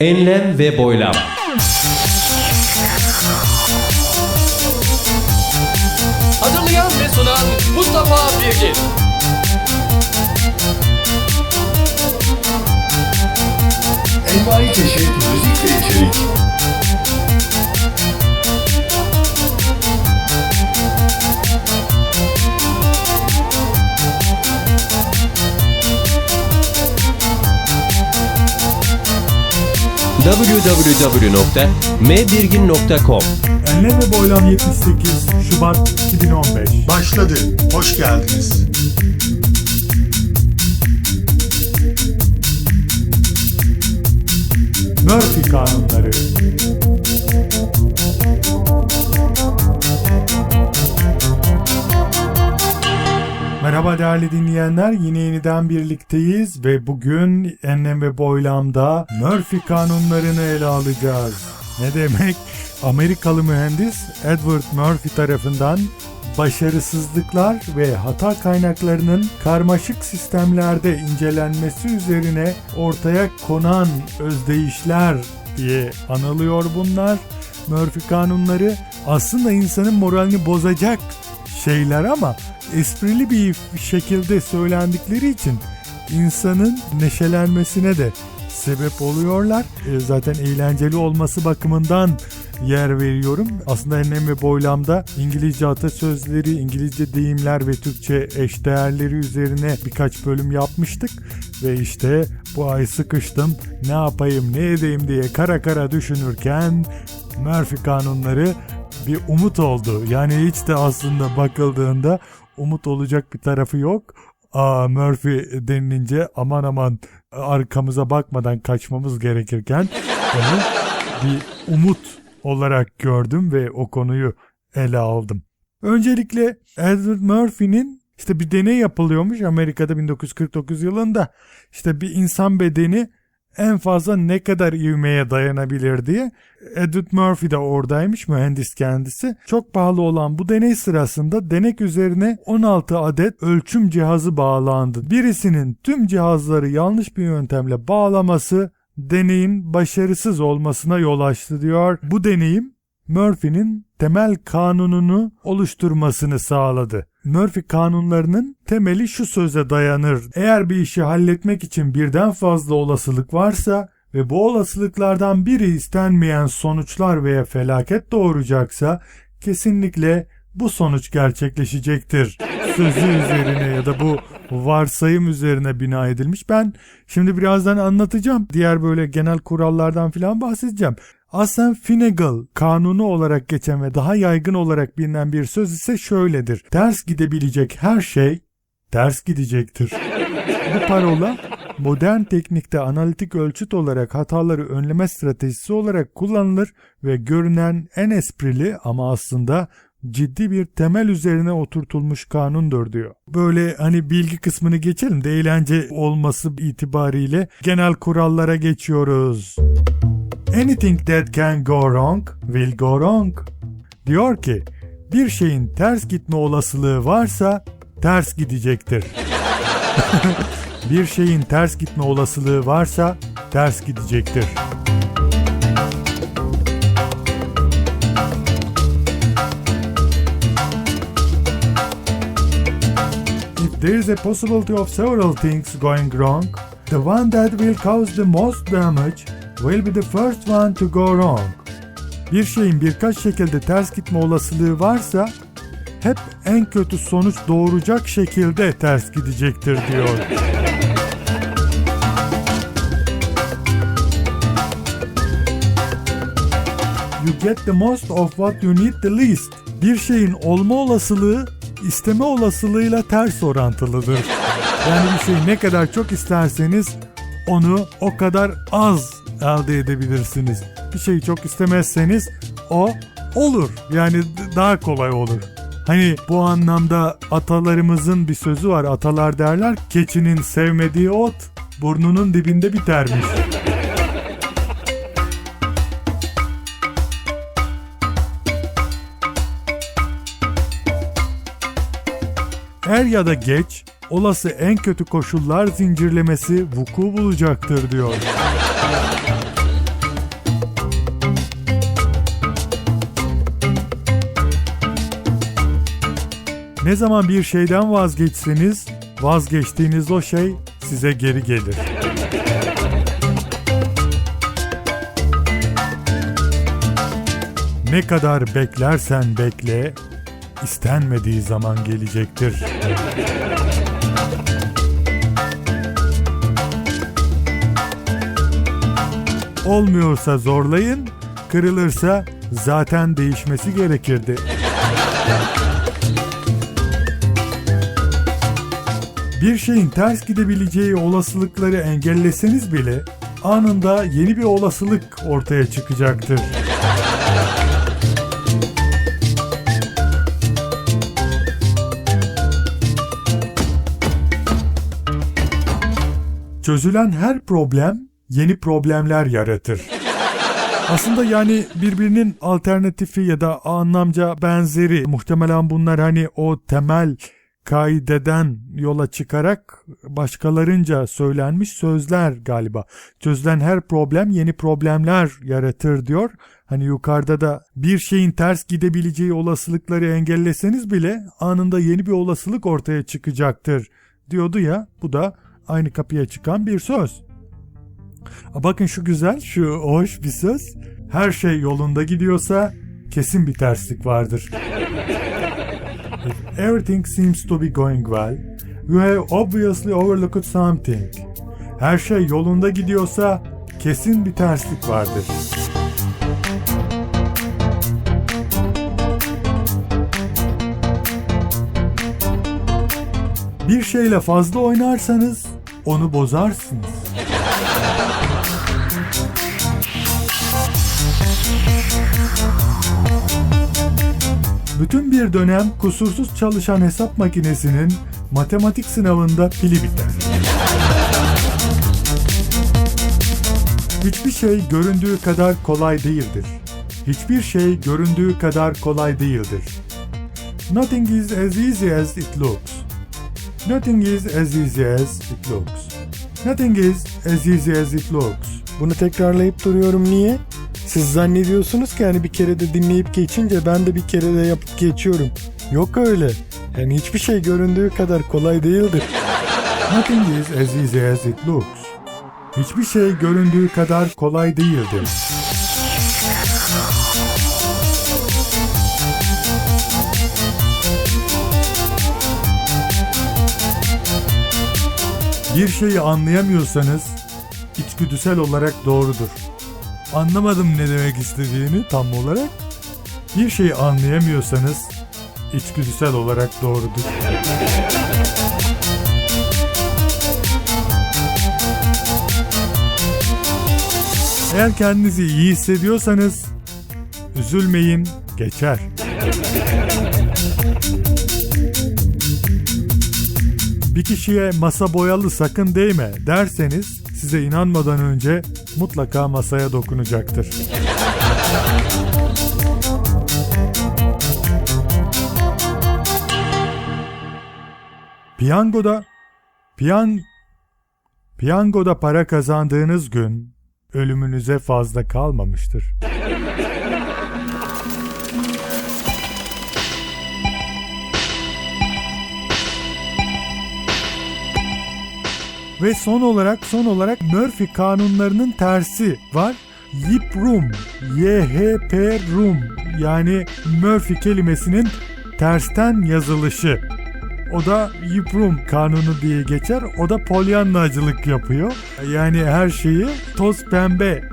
Enlem ve boylam. Hazırlayan ve sunan Mustafa Birgin. Envai çeşit müzik ve içerik. www.mbirgin.com Enlem ve Boylam 78 Şubat 2015 Başladı. Hoş geldiniz. Murphy Kanunları Merhaba değerli dinleyenler yine yeniden birlikteyiz ve bugün Enlem ve Boylam'da Murphy kanunlarını ele alacağız. Ne demek? Amerikalı mühendis Edward Murphy tarafından başarısızlıklar ve hata kaynaklarının karmaşık sistemlerde incelenmesi üzerine ortaya konan özdeyişler diye anılıyor bunlar. Murphy kanunları aslında insanın moralini bozacak şeyler ama esprili bir şekilde söylendikleri için insanın neşelenmesine de sebep oluyorlar. E, zaten eğlenceli olması bakımından yer veriyorum. Aslında enlem ve boylamda İngilizce atasözleri, İngilizce deyimler ve Türkçe eşdeğerleri üzerine birkaç bölüm yapmıştık. Ve işte bu ay sıkıştım ne yapayım ne edeyim diye kara kara düşünürken Murphy kanunları bir umut oldu. Yani hiç de aslında bakıldığında umut olacak bir tarafı yok. Aa Murphy denilince aman aman arkamıza bakmadan kaçmamız gerekirken onu bir umut olarak gördüm ve o konuyu ele aldım. Öncelikle Edward Murphy'nin işte bir deney yapılıyormuş Amerika'da 1949 yılında. İşte bir insan bedeni en fazla ne kadar ivmeye dayanabilir diye. Edward Murphy de oradaymış mühendis kendisi. Çok pahalı olan bu deney sırasında denek üzerine 16 adet ölçüm cihazı bağlandı. Birisinin tüm cihazları yanlış bir yöntemle bağlaması deneyin başarısız olmasına yol açtı diyor. Bu deneyim Murphy'nin temel kanununu oluşturmasını sağladı. Murphy kanunlarının temeli şu söze dayanır. Eğer bir işi halletmek için birden fazla olasılık varsa ve bu olasılıklardan biri istenmeyen sonuçlar veya felaket doğuracaksa kesinlikle bu sonuç gerçekleşecektir. Sözü üzerine ya da bu varsayım üzerine bina edilmiş. Ben şimdi birazdan anlatacağım. Diğer böyle genel kurallardan filan bahsedeceğim. Aslen Finnegal kanunu olarak geçen ve daha yaygın olarak bilinen bir söz ise şöyledir. Ters gidebilecek her şey ters gidecektir. Bu parola modern teknikte analitik ölçüt olarak hataları önleme stratejisi olarak kullanılır ve görünen en esprili ama aslında ciddi bir temel üzerine oturtulmuş kanundur diyor. Böyle hani bilgi kısmını geçelim de eğlence olması itibariyle genel kurallara geçiyoruz. Anything that can go wrong will go wrong. Diyor ki bir şeyin ters gitme olasılığı varsa ters gidecektir. bir şeyin ters gitme olasılığı varsa ters gidecektir. There is a possibility of several things going wrong, the one that will cause the most damage will be the first one to go wrong. Bir şeyin birkaç şekilde ters gitme olasılığı varsa hep en kötü sonuç doğuracak şekilde ters gidecektir diyor. You get the most of what you need the least. Bir şeyin olma olasılığı isteme olasılığıyla ters orantılıdır. Yani bir şeyi ne kadar çok isterseniz onu o kadar az elde edebilirsiniz. Bir şeyi çok istemezseniz o olur. Yani daha kolay olur. Hani bu anlamda atalarımızın bir sözü var. Atalar derler keçinin sevmediği ot burnunun dibinde bitermiş. Er ya da geç olası en kötü koşullar zincirlemesi vuku bulacaktır diyor. ne zaman bir şeyden vazgeçseniz vazgeçtiğiniz o şey size geri gelir. ne kadar beklersen bekle, istenmediği zaman gelecektir. Olmuyorsa zorlayın, kırılırsa zaten değişmesi gerekirdi. Bir şeyin ters gidebileceği olasılıkları engelleseniz bile anında yeni bir olasılık ortaya çıkacaktır. Çözülen her problem yeni problemler yaratır. Aslında yani birbirinin alternatifi ya da anlamca benzeri muhtemelen bunlar hani o temel kaideden yola çıkarak başkalarınca söylenmiş sözler galiba. Çözülen her problem yeni problemler yaratır diyor. Hani yukarıda da bir şeyin ters gidebileceği olasılıkları engelleseniz bile anında yeni bir olasılık ortaya çıkacaktır diyordu ya. Bu da aynı kapıya çıkan bir söz. Bakın şu güzel, şu hoş bir söz. Her şey yolunda gidiyorsa kesin bir terslik vardır. If everything seems to be going well, you have obviously overlooked something. Her şey yolunda gidiyorsa kesin bir terslik vardır. Bir şeyle fazla oynarsanız onu bozarsınız. Bütün bir dönem kusursuz çalışan hesap makinesinin matematik sınavında pili biter. Hiçbir şey göründüğü kadar kolay değildir. Hiçbir şey göründüğü kadar kolay değildir. Nothing is as easy as it looks. Nothing is as easy as it looks. Nothing is as easy as it looks. Bunu tekrarlayıp duruyorum niye? Siz zannediyorsunuz ki hani bir kere de dinleyip geçince ben de bir kere de yapıp geçiyorum. Yok öyle. Yani hiçbir şey göründüğü kadar kolay değildir. Nothing is as easy as it looks. Hiçbir şey göründüğü kadar kolay değildir. Bir şeyi anlayamıyorsanız içgüdüsel olarak doğrudur. Anlamadım ne demek istediğini tam olarak. Bir şeyi anlayamıyorsanız içgüdüsel olarak doğrudur. Eğer kendinizi iyi hissediyorsanız üzülmeyin, geçer. Kişiye masa boyalı sakın değme derseniz size inanmadan önce mutlaka masaya dokunacaktır. Piyangoda piyan piyangoda para kazandığınız gün ölümünüze fazla kalmamıştır. Ve son olarak son olarak Murphy kanunlarının tersi var. Yiprum, Y-H-P rum yani Murphy kelimesinin tersten yazılışı. O da Yiprum kanunu diye geçer. O da polyanlacılık yapıyor. Yani her şeyi toz pembe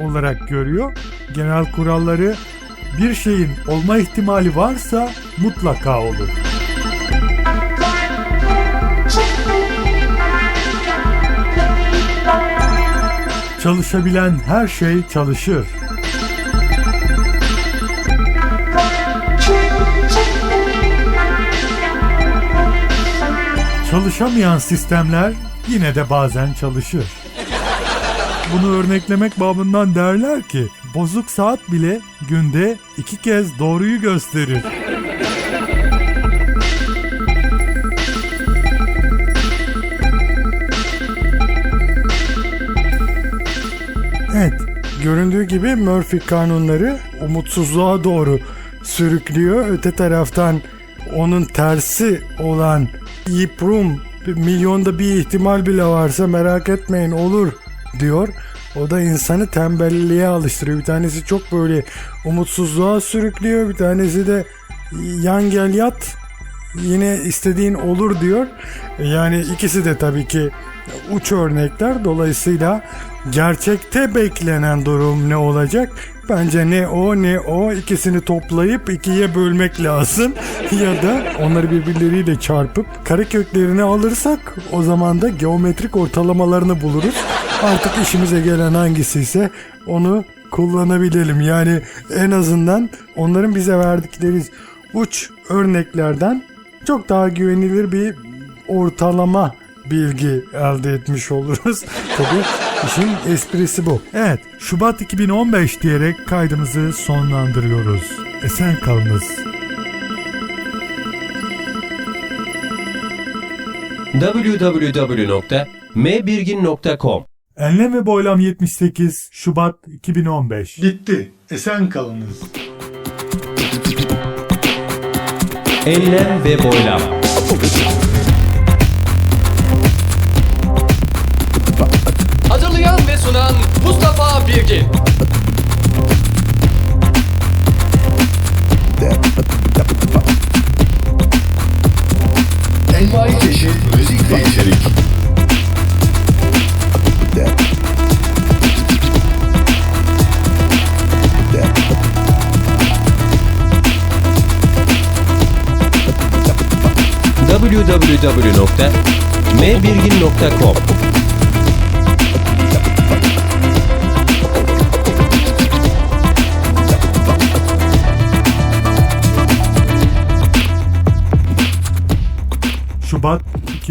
olarak görüyor. Genel kuralları bir şeyin olma ihtimali varsa mutlaka olur. Çalışabilen her şey çalışır. Çalışamayan sistemler yine de bazen çalışır. Bunu örneklemek babından derler ki bozuk saat bile günde iki kez doğruyu gösterir. Göründüğü gibi Murphy kanunları umutsuzluğa doğru sürüklüyor. Öte taraftan onun tersi olan Yiprum milyonda bir ihtimal bile varsa merak etmeyin olur diyor. O da insanı tembelliğe alıştırıyor. Bir tanesi çok böyle umutsuzluğa sürüklüyor. Bir tanesi de yan gel yat yine istediğin olur diyor. Yani ikisi de tabii ki uç örnekler. Dolayısıyla gerçekte beklenen durum ne olacak? Bence ne o ne o ikisini toplayıp ikiye bölmek lazım. ya da onları birbirleriyle çarpıp kareköklerini alırsak o zaman da geometrik ortalamalarını buluruz. Artık işimize gelen hangisi ise onu kullanabilelim. Yani en azından onların bize verdikleri uç örneklerden çok daha güvenilir bir ortalama bilgi elde etmiş oluruz. Tabii işin esprisi bu. Evet, Şubat 2015 diyerek kaydımızı sonlandırıyoruz. Esen kalınız. www.mbirgin.com Enlem ve Boylam 78 Şubat 2015 Bitti. Esen kalınız. Enlem ve Boylam sunan Mustafa Birgin. Envai çeşit müzik ve içerik. www.mbirgin.com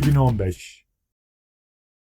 2015